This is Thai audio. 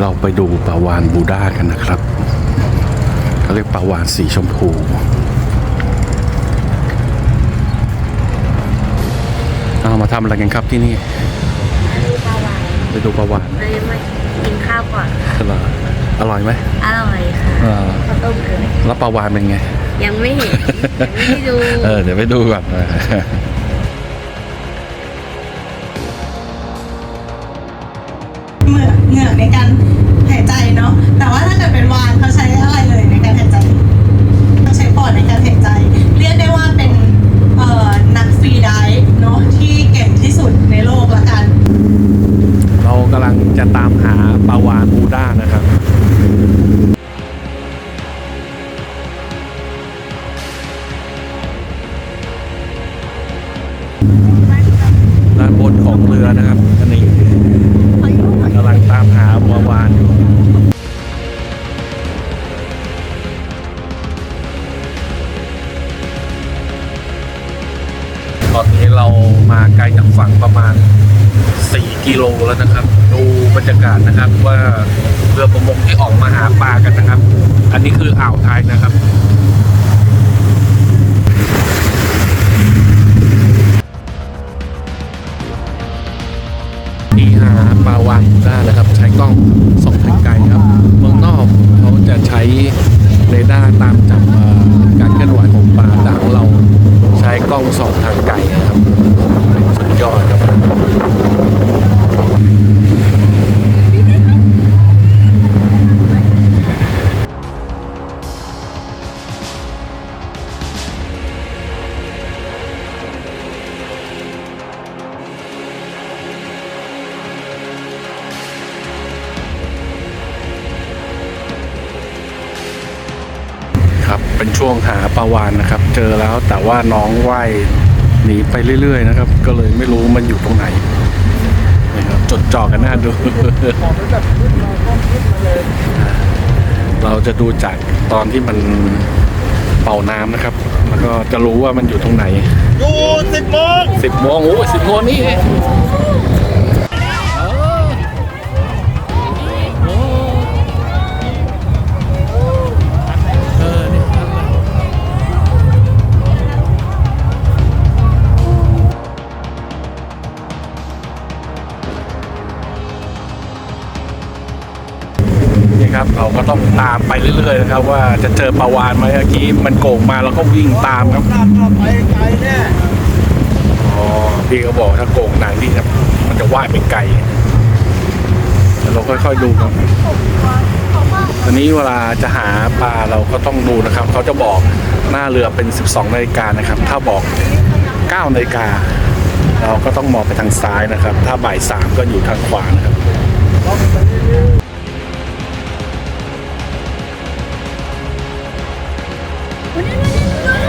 เราไปดูปลาวานบูด้ากันนะครับเขาเรียกปลาวานสีชมพูเอามาทำอะไรกันครับที่นี่ปลาวานไปดูปลาวานเลยมากินข้าวก่อนค่ะเหรออร่อยไหมอร่อยค่ะเออข้าวต้มเกลือแล้วปลาวานเป็นไง ยังไม่เห็นยังไม่ได้ดู เออเดี๋ยวไปดูก่อน องเรือนะครับอันนี้กำลังตามหาปลาวานอยู่ตอนนี้เรามาไกลจากฝั่งประมาณ 4 กิโลแล้วนะครับ ดูบรรยากาศนะครับว่าเรือประมงที่ออกมาหาปลากันนะครับ อันนี้คืออ่าวไทยนะครับ หาปลาวานได้นะครับ ใช้กล้องส่องทางไกลครับเมืองนอกเขาจะใช้เรดาร์ตามจับการเคลื่อนไหว เป็นช่วงหาปลาวานนะครับ เจอแล้วแต่ว่าน้องว่ายหนีไปเรื่อย ๆ นะครับ ก็เลยไม่รู้มันอยู่ตรงไหนนะครับจดจ่อกันหน้าดู เราจะดูจากตอนที่มันเป่าน้ำนะครับ แล้วก็จะรู้ว่ามันอยู่ตรงไหน อยู่สิบโมงสิบโมงโอ้สิบโมงนี่ ครับ เราก็ต้องตามไปเรื่อยๆนะครับ ว่าจะเจอปลาวานไหมเมื่อกี้มันโก่งมาเราก็วิ่งตามครับน้ำก็ไปไกลแน่อ๋อพี่เขาบอกถ้าโกงหนานที่ครับมันจะว่ายไปไกลเดี๋ยวเราค่อยๆดูครับตอนนี้เวลาจะหาปลาเราก็ต้องดูนะครับ เขาจะบอกหน้าเรือเป็น 12นาฬิกานะครับ ถ้าบอก9นาฬิกาเราก็ต้องมองไปทางซ้ายนะครับ ถ้าบ่ายสามก็อยู่ทางขวานะครับ これは何